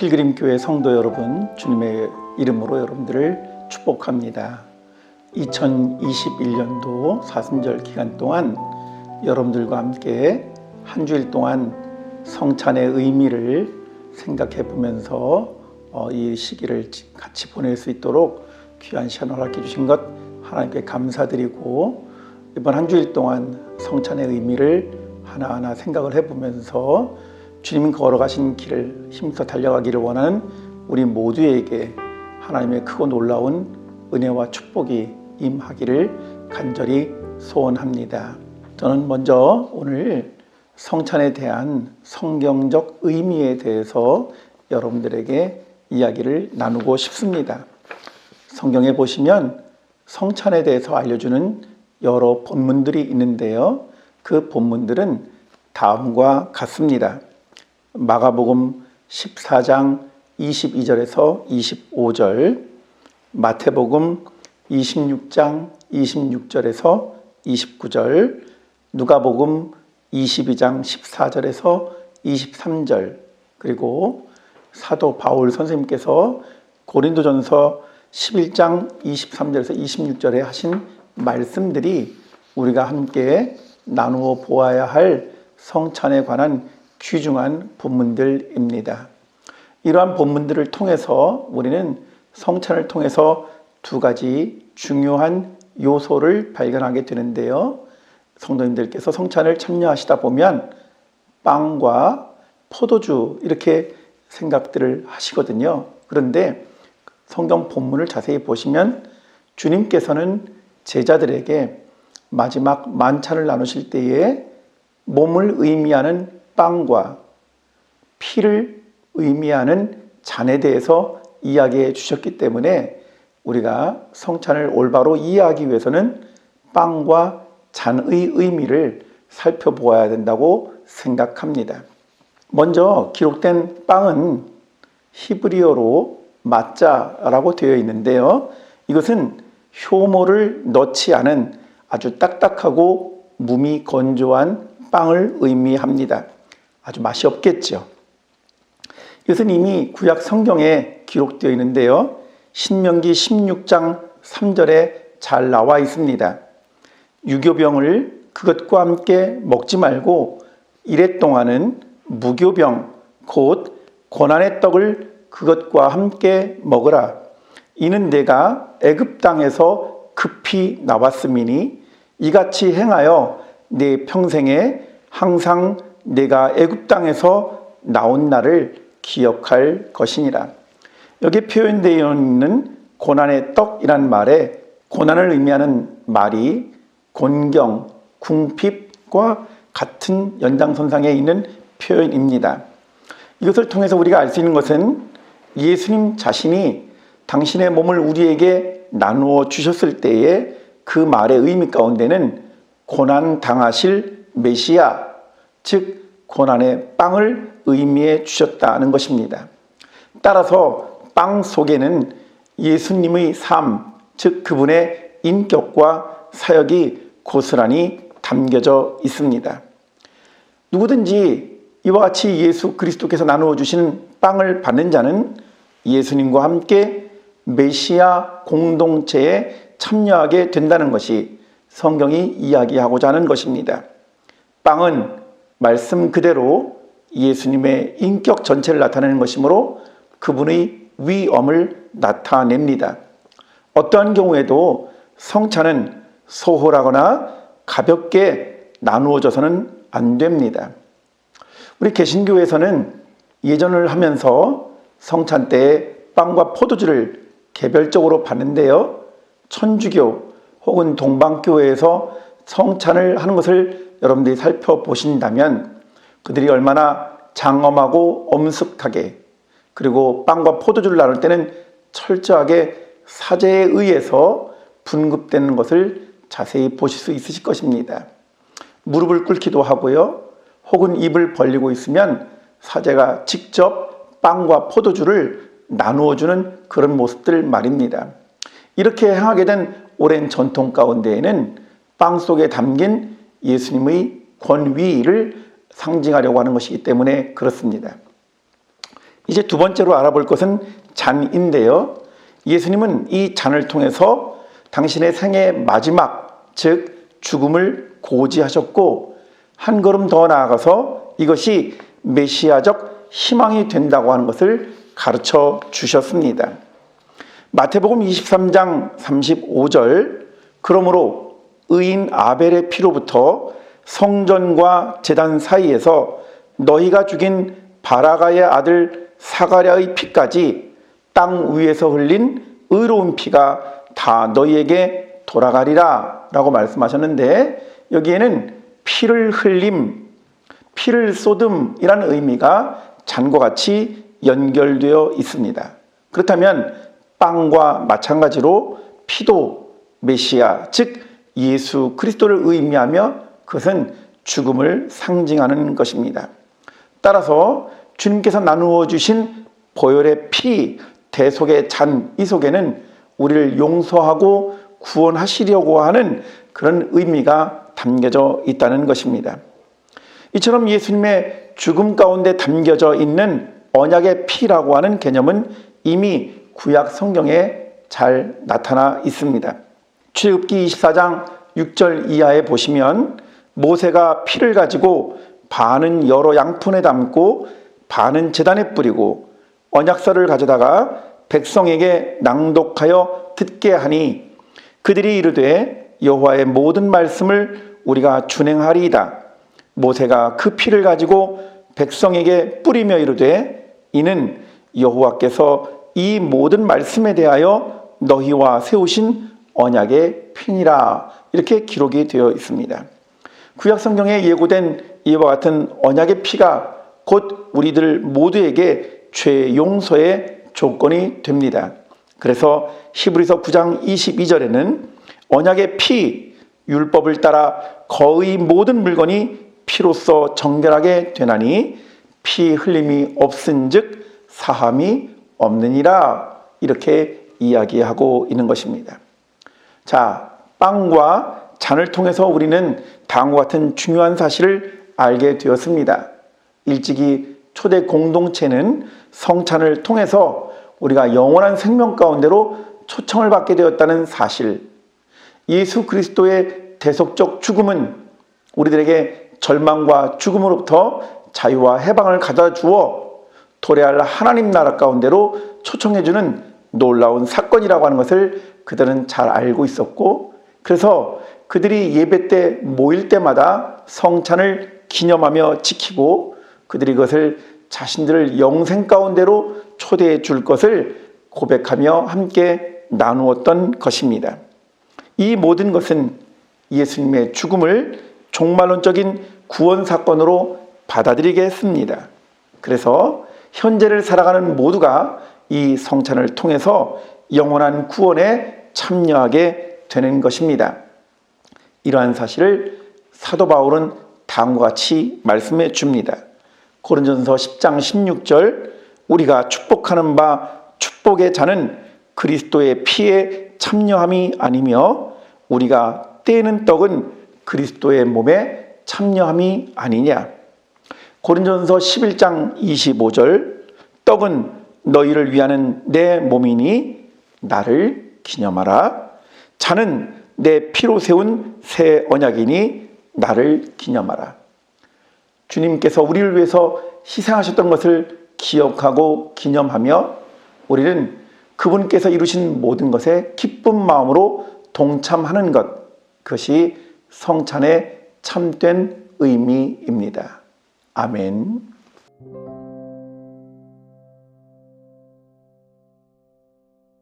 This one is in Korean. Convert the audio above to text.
필그림 교회 성도 여러분, 주님의 이름으로 여러분들을 축복합니다. 2021년도 사순절 기간 동안 여러분들과 함께 한 주일 동안 성찬의 의미를 생각해 보면서 어, 이 시기를 같이 보낼 수 있도록 귀한 시간 허락해 주신 것 하나님께 감사드리고 이번 한 주일 동안 성찬의 의미를 하나하나 생각을 해보면서 주님이 걸어가신 길을 힘써 달려가기를 원하는 우리 모두에게 하나님의 크고 놀라운 은혜와 축복이 임하기를 간절히 소원합니다. 저는 먼저 오늘 성찬에 대한 성경적 의미에 대해서 여러분들에게 이야기를 나누고 싶습니다. 성경에 보시면 성찬에 대해서 알려주는 여러 본문들이 있는데요. 그 본문들은 다음과 같습니다. 마가복음 14장 22절에서 25절, 마태복음 26장 26절에서 29절, 누가복음 22장 14절에서 23절, 그리고 사도 바울 선생님께서 고린도전서 11장 23절에서 26절에 하신 말씀들이 우리가 함께 나누어 보아야 할 성찬에 관한 귀중한 본문들입니다. 이러한 본문들을 통해서 우리는 성찬을 통해서 두 가지 중요한 요소를 발견하게 되는데요. 성도님들께서 성찬을 참여하시다 보면 빵과 포도주 이렇게 생각들을 하시거든요. 그런데 성경 본문을 자세히 보시면 주님께서는 제자들에게 마지막 만찬을 나누실 때에 몸을 의미하는 빵과 피를 의미하는 잔에 대해서 이야기해 주셨기 때문에 우리가 성찬을 올바로 이해하기 위해서는 빵과 잔의 의미를 살펴보아야 된다고 생각합니다. 먼저 기록된 빵은 히브리어로 마짜라고 되어 있는데요. 이것은 효모를 넣지 않은 아주 딱딱하고 몸이 건조한 빵을 의미합니다. 아주 맛이 없겠죠. 이것은 이미 구약 성경에 기록되어 있는데요. 신명기 16장 3절에 잘 나와 있습니다. 유교병을 그것과 함께 먹지 말고 이래 동안은 무교병 곧 고난의 떡을 그것과 함께 먹으라. 이는 내가 애굽 땅에서 급히 나왔음이니 이같이 행하여 내 평생에 항상 내가 애굽 땅에서 나온 날을 기억할 것이니라. 여기 표현되어 있는 고난의 떡이란 말에 고난을 의미하는 말이 곤경, 궁핍과 같은 연장선상에 있는 표현입니다. 이것을 통해서 우리가 알 수 있는 것은 예수님 자신이 당신의 몸을 우리에게 나누어 주셨을 때에 그 말의 의미 가운데는 고난 당하실 메시아, 즉 고난의 빵을 의미해 주셨다는 것입니다. 따라서 빵 속에는 예수님의 삶, 즉 그분의 인격과 사역이 고스란히 담겨져 있습니다. 누구든지 이와 같이 예수 그리스도께서 나누어 주신 빵을 받는 자는 예수님과 함께 메시아 공동체에 참여하게 된다는 것이 성경이 이야기하고자 하는 것입니다. 빵은 말씀 그대로 예수님의 인격 전체를 나타내는 것이므로 그분의 위엄을 나타냅니다. 어떠한 경우에도 성찬은 소홀하거나 가볍게 나누어져서는 안 됩니다. 우리 개신교에서는 예전을 하면서 성찬 때 빵과 포도주를 개별적으로 받는데요. 천주교 혹은 동방교회에서 성찬을 하는 것을 여러분들이 살펴보신다면 그들이 얼마나 장엄하고 엄숙하게 그리고 빵과 포도주를 나눌 때는 철저하게 사제에 의해서 분급되는 것을 자세히 보실 수 있으실 것입니다. 무릎을 꿇기도 하고요. 혹은 입을 벌리고 있으면 사제가 직접 빵과 포도주를 나누어 주는 그런 모습들 말입니다. 이렇게 행하게 된 오랜 전통 가운데에는 빵 속에 담긴 예수님의 권위를 상징하려고 하는 것이기 때문에 그렇습니다. 이제 두 번째로 알아볼 것은 잔인데요. 예수님은 이 잔을 통해서 당신의 생애 마지막, 즉 죽음을 고지하셨고 한 걸음 더 나아가서 이것이 메시아적 희망이 된다고 하는 것을 가르쳐 주셨습니다. 마태복음 23장 35절 그러므로 의인 아벨의 피로부터 성전과 제단 사이에서 너희가 죽인 바라가의 아들 사가랴의 피까지 땅 위에서 흘린 의로운 피가 다 너희에게 돌아가리라 라고 말씀하셨는데 여기에는 피를 흘림, 피를 쏟음이라는 의미가 잔과 같이 연결되어 있습니다. 그렇다면 빵과 마찬가지로 피도 메시아, 즉 예수 그리스도를 의미하며 그것은 죽음을 상징하는 것입니다. 따라서 주님께서 나누어 주신 보혈의 피, 대속의 잔, 이 속에는 우리를 용서하고 구원하시려고 하는 그런 의미가 담겨져 있다는 것입니다. 이처럼 예수님의 죽음 가운데 담겨져 있는 언약의 피라고 하는 개념은 이미 구약 성경에 잘 나타나 있습니다. 출애굽기 24장 6절 이하에 보시면 모세가 피를 가지고 반은 여러 양푼에 담고 반은 제단에 뿌리고 언약서를 가져다가 백성에게 낭독하여 듣게 하니 그들이 이르되 여호와의 모든 말씀을 우리가 준행하리이다. 모세가 그 피를 가지고 백성에게 뿌리며 이르되 이는 여호와께서 이 모든 말씀에 대하여 너희와 세우신 언약의 피니라 이렇게 기록이 되어 있습니다. 구약 성경에 예고된 이와 같은 언약의 피가 곧 우리들 모두에게 죄 용서의 조건이 됩니다. 그래서 히브리서 9장 22절에는 언약의 피 율법을 따라 거의 모든 물건이 피로써 정결하게 되나니 피 흘림이 없은즉 사함이 없느니라 이렇게 이야기하고 있는 것입니다. 자, 빵과 잔을 통해서 우리는 다음과 같은 중요한 사실을 알게 되었습니다. 일찍이 초대 공동체는 성찬을 통해서 우리가 영원한 생명 가운데로 초청을 받게 되었다는 사실. 예수 그리스도의 대속적 죽음은 우리들에게 절망과 죽음으로부터 자유와 해방을 가져다 주어 도래할 하나님 나라 가운데로 초청해 주는 놀라운 사건이라고 하는 것을 그들은 잘 알고 있었고 그래서 그들이 예배 때 모일 때마다 성찬을 기념하며 지키고 그들이 그것을 자신들을 영생 가운데로 초대해 줄 것을 고백하며 함께 나누었던 것입니다. 이 모든 것은 예수님의 죽음을 종말론적인 구원 사건으로 받아들이게 했습니다. 그래서 현재를 살아가는 모두가 이 성찬을 통해서 영원한 구원에 참여하게 되는 것입니다. 이러한 사실을 사도 바울은 다음과 같이 말씀해 줍니다. 고린전서 10장 16절 우리가 축복하는 바 축복의 자는 그리스도의 피에 참여함이 아니며 우리가 떼는 떡은 그리스도의 몸에 참여함이 아니냐. 고린전서 11장 25절 떡은 너희를 위하는 내 몸이니 나를 기념하라. 자는 내 피로 세운 새 언약이니 나를 기념하라. 주님께서 우리를 위해서 희생하셨던 것을 기억하고 기념하며 우리는 그분께서 이루신 모든 것에 기쁜 마음으로 동참하는 것, 그것이 성찬의 참된 의미입니다. 아멘.